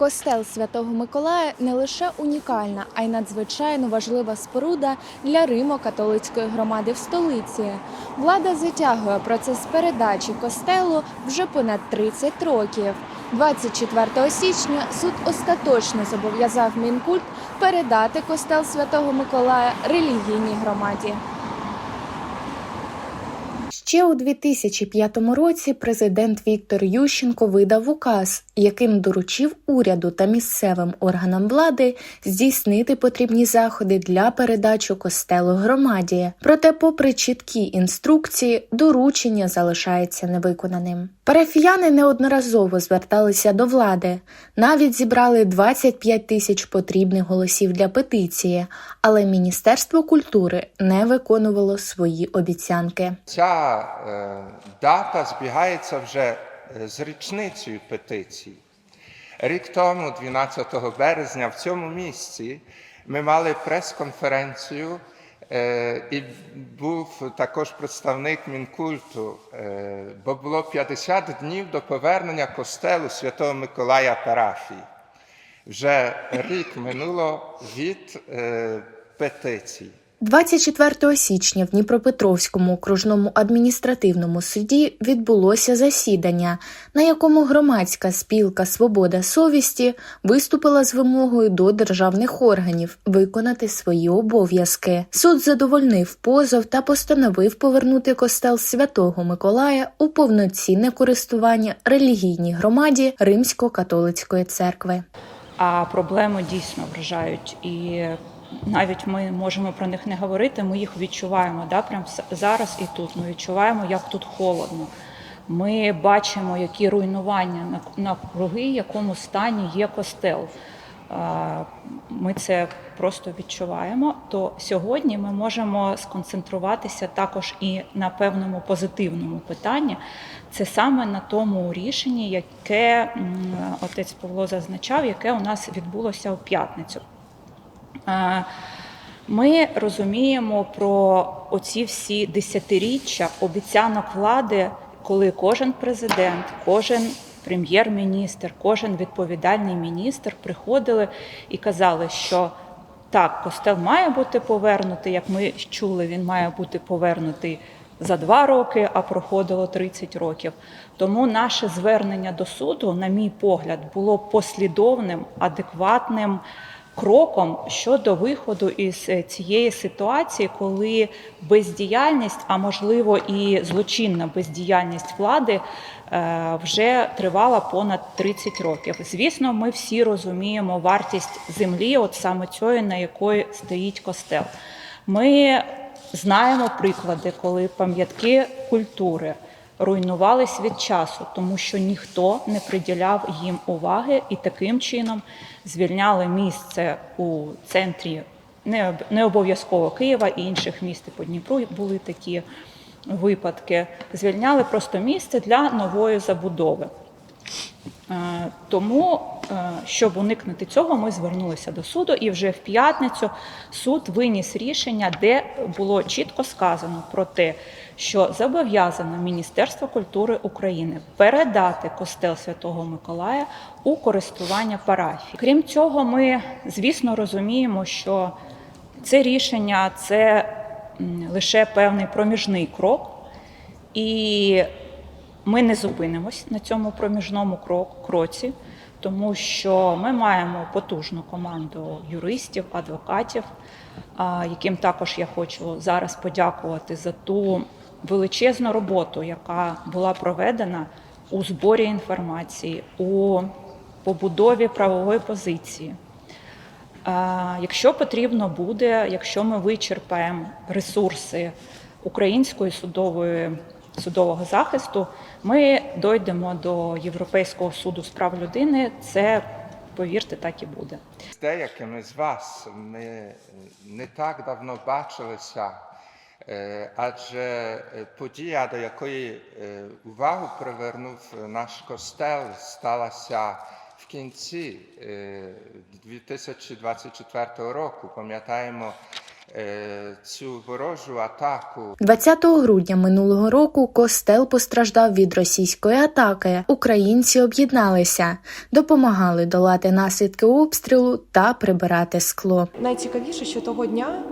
Костел Святого Миколая не лише унікальна, а й надзвичайно важлива споруда для Римо-католицької громади в столиці. Влада затягує процес передачі костелу вже понад 30 років. 24 січня суд остаточно зобов'язав Мінкульт передати костел Святого Миколая релігійній громаді. Ще у 2005 році президент Віктор Ющенко видав указ, яким доручив уряду та місцевим органам влади здійснити потрібні заходи для передачі костелу громаді. Проте, попри чіткі інструкції, доручення залишається невиконаним. Парафіяни неодноразово зверталися до влади, навіть зібрали 25 тисяч потрібних голосів для петиції, але Міністерство культури не виконувало свої обіцянки. Ця е, дата збігається вже з річницею петиції. Рік тому, 12 березня, в цьому місці ми мали прес-конференцію, е, і був також представник Мінкульту, е, бо було 50 днів до повернення костелу Святого Миколая парафії. Вже рік минуло від е, петиції. 24 січня в Дніпропетровському окружному адміністративному суді відбулося засідання, на якому громадська спілка Свобода совісті виступила з вимогою до державних органів виконати свої обов'язки. Суд задовольнив позов та постановив повернути костел Святого Миколая у повноцінне користування релігійній громаді Римсько-католицької церкви. А проблеми дійсно вражають. І навіть ми можемо про них не говорити. Ми їх відчуваємо да, прямо зараз і тут. Ми відчуваємо, як тут холодно. Ми бачимо, які руйнування на, на круги, в якому стані є костел. Ми це просто відчуваємо. То сьогодні ми можемо сконцентруватися також і на певному позитивному питанні. Це саме на тому рішенні, яке отець Павло зазначав, яке у нас відбулося у п'ятницю. Е, Ми розуміємо про оці всі десятиріччя обіцянок влади, коли кожен президент, кожен прем'єр-міністр, кожен відповідальний міністр приходили і казали, що так, костел має бути повернутий, як ми чули, він має бути повернутий за два роки, а проходило 30 років. Тому наше звернення до суду, на мій погляд, було послідовним, адекватним кроком щодо виходу із е, цієї ситуації, коли бездіяльність, а можливо і злочинна бездіяльність влади е, вже тривала понад 30 років. Звісно, ми всі розуміємо вартість землі, от саме цієї, на якої стоїть костел. Ми знаємо приклади, коли пам'ятки культури руйнувались від часу, тому що ніхто не приділяв їм уваги і таким чином звільняли місце у центрі не обов'язково Києва і інших міст по Дніпру були такі випадки. Звільняли просто місце для нової забудови. Е, Тому, щоб уникнути цього, ми звернулися до суду, і вже в п'ятницю суд виніс рішення, де було чітко сказано про те, що зобов'язано Міністерство культури України передати костел Святого Миколая у користування парафії. Крім цього, ми звісно розуміємо, що це рішення це лише певний проміжний крок. І ми не зупинимось на цьому проміжному кроці, тому що ми маємо потужну команду юристів, адвокатів, яким також я хочу зараз подякувати за ту величезну роботу, яка була проведена у зборі інформації, у побудові правової позиції. Якщо потрібно буде, якщо ми вичерпаємо ресурси української судової судового захисту, ми дойдемо до Європейського суду з прав людини. Це повірте, так і буде. З деякими з вас ми е, не так давно бачилися, е, адже е, подія, до якої е, увагу привернув наш костел, сталася в кінці е, 2024 року. Пам'ятаємо е, цю ворожу атаку 20 грудня минулого року костел постраждав від російської атаки. Українці об'єдналися, допомагали долати наслідки обстрілу та прибирати скло. Найцікавіше, що того дня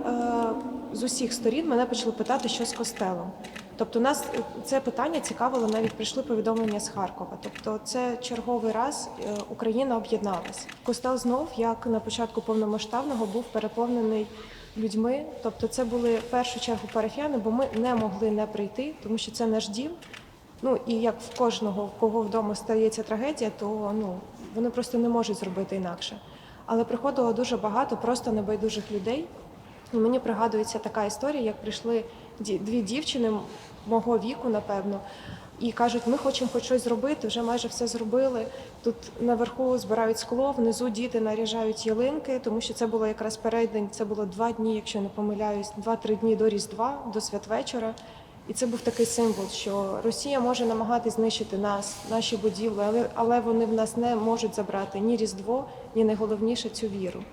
е, з усіх сторін мене почали питати, що з костелом. Тобто, нас е, це питання цікавило, навіть прийшли повідомлення з Харкова. Тобто, це черговий раз е, Україна об'єдналась. Костел знов, як на початку повномасштабного, був переповнений людьми. Тобто, це були в першу чергу парафіяни, бо ми не могли не прийти, тому що це наш дім. Ну і як в кожного, в кого вдома стається трагедія, то ну вони просто не можуть зробити інакше. Але приходило дуже багато просто небайдужих людей. І мені пригадується така історія, як прийшли дві дівчини мого віку, напевно, і кажуть, ми хочемо хоч щось зробити, вже майже все зробили. Тут наверху збирають скло, внизу діти наряжають ялинки, тому що це було якраз переддень, це було два дні, якщо не помиляюсь, два-три дні до Різдва, до святвечора. І це був такий символ, що Росія може намагатись знищити нас, наші будівлі, але, але вони в нас не можуть забрати ні Різдво, ні найголовніше цю віру.